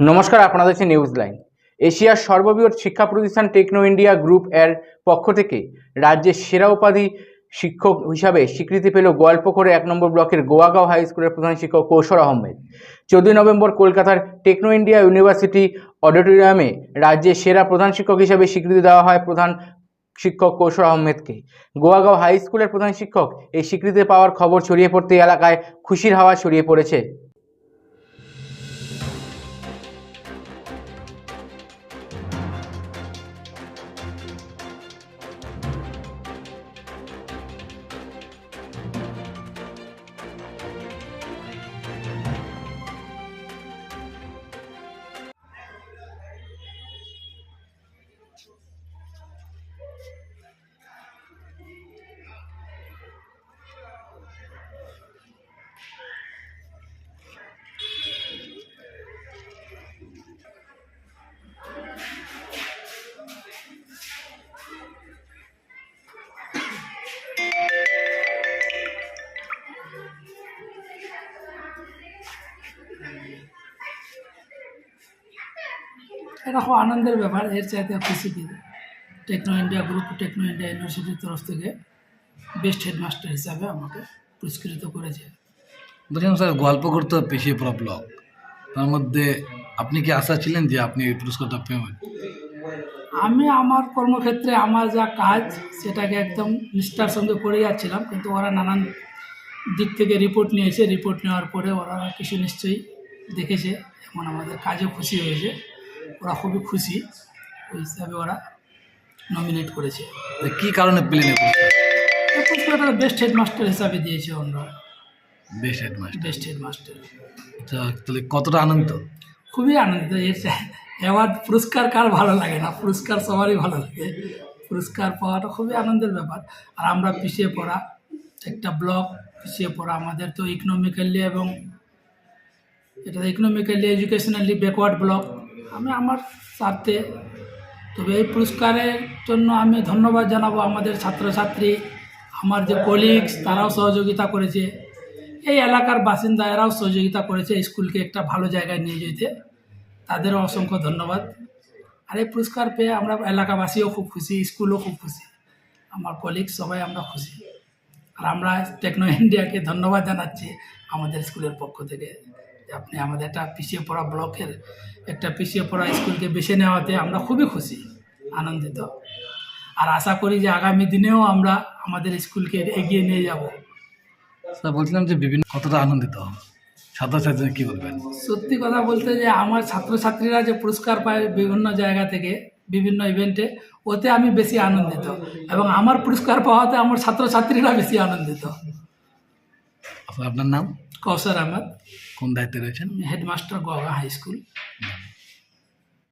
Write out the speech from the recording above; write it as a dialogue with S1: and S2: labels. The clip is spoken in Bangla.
S1: নমস্কার, আপনাদের নিউজ লাইন এশিয়ার সর্ববৃহৎ শিক্ষা প্রতিষ্ঠান টেকনো ইন্ডিয়া গ্রুপ এর পক্ষ থেকে রাজ্যের সেরা উপাধি শিক্ষক হিসাবে স্বীকৃতি পেল গোয়ালপুকুরে এক নম্বর ব্লকের গোয়াগাঁও হাই স্কুলের প্রধান শিক্ষক কৌশর আহমেদ। চোদ্দই নভেম্বর কলকাতার টেকনো ইন্ডিয়া ইউনিভার্সিটি অডিটোরিয়ামে রাজ্যের সেরা প্রধান শিক্ষক হিসাবে স্বীকৃতি দেওয়া হয় প্রধান শিক্ষক কৌশর আহমেদকে। গোয়াগাঁও হাই স্কুলের প্রধান শিক্ষক এই স্বীকৃতি পাওয়ার খবর ছড়িয়ে পড়তে এলাকায় খুশির হাওয়া ছড়িয়ে পড়েছে।
S2: এটা খুব আনন্দের ব্যাপার এর চাইতে খুশি কি Techno India group Techno India ইউনিভার্সিটির তরফ থেকে বেস্ট হেডমাস্টার হিসাবে আমাকে পুরস্কৃত করেছে।
S3: বলছিলাম স্যার গল্প করতে পিছিয়ে পড়া ব্লগ তার মধ্যে আপনি কি আশা ছিলেন যে আপনি এই পুরস্কারটা পেবেন
S2: আমি আমার কর্মক্ষেত্রে আমার যা কাজ সেটাকে একদম নিষ্ঠার সঙ্গে করে যাচ্ছিলাম কিন্তু ওরা নানান দিক থেকে রিপোর্ট নিয়েছে। রিপোর্ট নেওয়ার পরে ওরা কিছু নিশ্চয়ই দেখেছে এবং আমাদের কাজও খুশি হয়েছে। ওরা খুবই খুশি ওই হিসাবে ওরা নমিনেট করেছে।
S3: কী কারণে পেলেন
S2: পুরস্কারটা বেস্ট হেডমাস্টার হিসাবে দিয়েছে ওরা।
S3: বেস্ট হেডমাস্টার
S2: বেস্ট হেডমাস্টার
S3: আচ্ছা তাহলে কতটা আনন্দ?
S2: খুবই আনন্দিত। অ্যাওয়ার্ড পুরস্কার কার ভালো লাগে না? পুরস্কার সবারই ভালো লাগে। পুরস্কার পাওয়াটা খুবই আনন্দের ব্যাপার। আর আমরা পিছিয়ে পড়া একটা ব্লক পিছিয়ে পড়া। আমাদের তো ইকোনমিক্যালি এবং এটা ইকোনমিক্যালি এডুকেশনালি ব্যাকওয়ার্ড ব্লক আমি আমার স্বার্থে তবে এই পুরস্কারের জন্য আমি ধন্যবাদ জানাব আমাদের ছাত্রছাত্রী, আমার যে কলিগস তারাও সহযোগিতা করেছে। এই এলাকার বাসিন্দা এরাও সহযোগিতা করেছে স্কুলকে একটা ভালো জায়গায় নিয়ে যেতে। তাদেরও অসংখ্য ধন্যবাদ। আর এই পুরস্কার পেয়ে আমরা এলাকাবাসীও খুব খুশি, স্কুলও খুব খুশি। আমার কলিগ সবাই আমরা খুশি। আর আমরা টেকনো ইন্ডিয়াকে ধন্যবাদ জানাচ্ছি আমাদের স্কুলের পক্ষ থেকে। আপনি আমাদের একটা পিছিয়ে পড়া ব্লকের একটা পিছিয়ে পড়া স্কুলকে বেছে নেওয়াতে আমরা খুবই খুশি আনন্দিত। আর আশা করি যে আগামী দিনেও আমরা আমাদের স্কুলকে এগিয়ে নিয়ে যাব।
S3: স্যার বলছিলাম যে বিভিন্ন কতটা আনন্দিত। ছাত্রছাত্রীরা কী বলবেন?
S2: সত্যি কথা বলতে যে আমার ছাত্রছাত্রীরা যে পুরস্কার পায় বিভিন্ন জায়গা থেকে বিভিন্ন ইভেন্টে ওতে আমি বেশি আনন্দিত। এবং আমার পুরস্কার পাওয়াতে আমার ছাত্রছাত্রীরা বেশি আনন্দিত।
S3: আপনার নাম?
S2: কৌশর আহমদ।
S3: কোন দায়িত্বে রয়েছেন?
S2: Headmaster Goa high school.